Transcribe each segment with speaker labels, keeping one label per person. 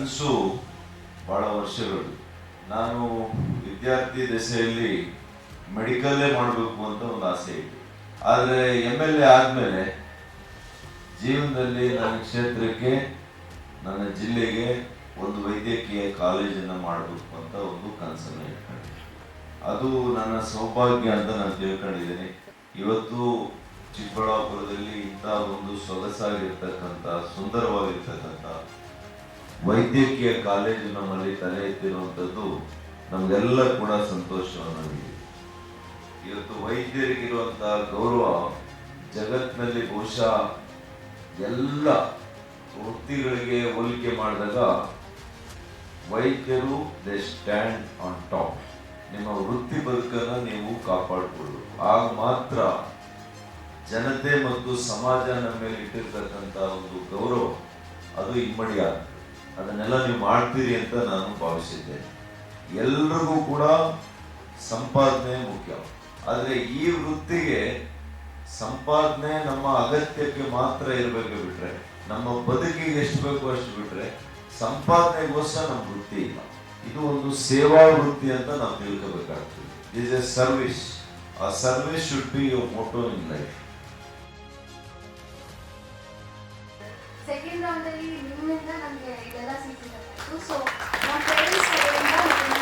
Speaker 1: ಕನಸು ಬಹಳ ವರ್ಷಗಳು ನಾನು ವಿದ್ಯಾರ್ಥಿ ದಶೆಯಲ್ಲಿ ಮೆಡಿಕಲ್ಲೇ ಮಾಡಬೇಕು ಅಂತ ಒಂದು ಆಸೆ ಇತ್ತು ಆದರೆ ಎಂ ಎಲ್ ಎ ಆದಮೇಲೆ ಜೀವನದಲ್ಲಿ ನನ್ನ ಕ್ಷೇತ್ರಕ್ಕೆ, ನನ್ನ ಜಿಲ್ಲೆಗೆ ಒಂದು ವೈದ್ಯಕೀಯ ಕಾಲೇಜನ್ನು ಮಾಡಬೇಕು ಅಂತ ಒಂದು ಕನಸನ್ನು ಇಟ್ಕೊಂಡಿದ್ದೆ ಅದು ನನ್ನ ಸೌಭಾಗ್ಯ ಅಂತ ನಾನು ತಿಳ್ಕೊಂಡಿದ್ದೀನಿ. ಇವತ್ತು ಚಿಕ್ಕಬಳ್ಳಾಪುರದಲ್ಲಿ ಇಂಥ ಒಂದು ಸೊಗಸಾಗಿರ್ತಕ್ಕಂಥ, ಸುಂದರವಾಗಿರ್ತಕ್ಕಂಥ ವೈದ್ಯಕೀಯ ಕಾಲೇಜು ನಮ್ಮಲ್ಲಿ ತಲೆ ಎತ್ತಿರುವಂಥದ್ದು ನಮಗೆಲ್ಲ ಕೂಡ ಸಂತೋಷವನ್ನು ಇವತ್ತು ವೈದ್ಯರಿಗಿರುವಂತಹ ಗೌರವ ಜಗತ್ತಿನಲ್ಲಿ ಬಹುಶಃ ಎಲ್ಲ ವೃತ್ತಿಗಳಿಗೆ ಹೋಲಿಕೆ ಮಾಡಿದಾಗ ವೈದ್ಯರು ದೇ ಸ್ಟ್ಯಾಂಡ್ ಆನ್ ಟಾಪ್ ನಿಮ್ಮ ವೃತ್ತಿ ಬದುಕನ್ನು ನೀವು ಕಾಪಾಡಿಕೊಳ್ಳು ಆಗ ಮಾತ್ರ ಜನತೆ ಮತ್ತು ಸಮಾಜ ನಮ್ಮ ಮೇಲೆ ಇಟ್ಟಿರ್ತಕ್ಕಂಥ ಒಂದು ಗೌರವ, ಅದು ಇಮ್ಮಡಿ ಆಗ್ತದೆ ಅದನ್ನೆಲ್ಲ ನೀವು ಮಾಡ್ತೀರಿ ಅಂತ ನಾನು ಭಾವಿಸಿದ್ದೇನೆ. ಎಲ್ರಿಗೂ ಕೂಡ ಸಂಪಾದನೆ ಮುಖ್ಯ. ಆದರೆ ಈ ವೃತ್ತಿಗೆ ಸಂಪಾದನೆ ನಮ್ಮ ಅಗತ್ಯಕ್ಕೆ ಮಾತ್ರ ಇರಬೇಕು ಬಿಟ್ರೆ, ನಮ್ಮ ಬದುಕಿಗೆ ಎಷ್ಟು ಬೇಕು ಅಷ್ಟು ಬಿಟ್ರೆ ಸಂಪಾದನೆಗೋಸ್ಕರ ನಮ್ಮ ವೃತ್ತಿ ಇಲ್ಲ. ಇದು ಒಂದು ಸೇವಾ ವೃತ್ತಿ ಅಂತ ನಾವು ತಿಳ್ಕೋಬೇಕಾಗ್ತದೆ. ಇಸ್ ಎ ಸರ್ವಿಸ್ ಆ service should be your motto in life
Speaker 2: second ರೌಂಡಲ್ಲಿ ನಿಮ್ಮಿಂದ ನಮಗೆ ಇದೆಲ್ಲ ಸಿಕ್ಕಿತ್ತು ಸೊ ನಮ್ಮ ಪೇರೆಂಟ್ಸ್ ಕಡೆಯಿಂದ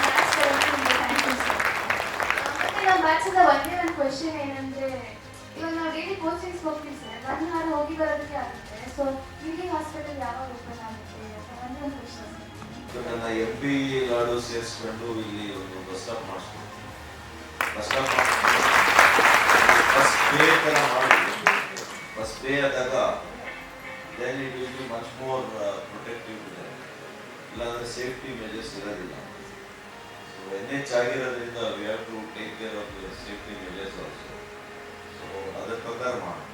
Speaker 2: ಮ್ಯಾಥ್ಸ್ ಕಡೆಯಿಂದ ಥ್ಯಾಂಕ್ ಯು ಸರ್ ಮತ್ತು ನಾವು ಮ್ಯಾಥ್ಸಿಂದ ಒಂದೇ ಒಂದು ಕ್ವೆಶನ್ ಏನಂದರೆ, ಇವಾಗ ನಾವು ಡೈಲಿ ಕೋಚಿಂಗ್ಸ್ ಹೋಗ್ತೀವಿ ಸರ್ ಒಂದು ವಾರ ಹೋಗಿ ಬರೋದಕ್ಕೆ ಆಗುತ್ತೆ. ಸೊ ಇಲ್ಲಿ ಹಾಸ್ಪಿಟಲ್ ಯಾವಾಗ ಓಪನ್ ಆಗುತ್ತೆ ಒಂದೇ ಒಂದು ಕ್ವೆಶನ್
Speaker 1: ನನ್ನ ಎಂ ಪಿ ಗಾಡು ಸೇರಿಸ್ಕೊಂಡು ಇಲ್ಲಿ ಒಂದು ಬಸ್ ಸ್ಟಾಪ್ ಮಾಡಿಸ್ಕೊಂಡು ಬಸ್ ಸ್ಟಾಪ್ ಪೇ ಥರ ಮಾಡಿ ಬಸ್ ಪೇ ಆದಾಗ then it will be much more protective ಇದೆ. ಇಲ್ಲಾಂದ್ರೆ ಸೇಫ್ಟಿ ಮೆಜರ್ಸ್ ಇರೋದಿಲ್ಲ. ಸೊ ಎನ್ ಎಚ್ ಆಗಿರೋದ್ರಿಂದ we have to take care of safety measures also so ಅದರ ಪ್ರಕಾರ ಮಾಡಿ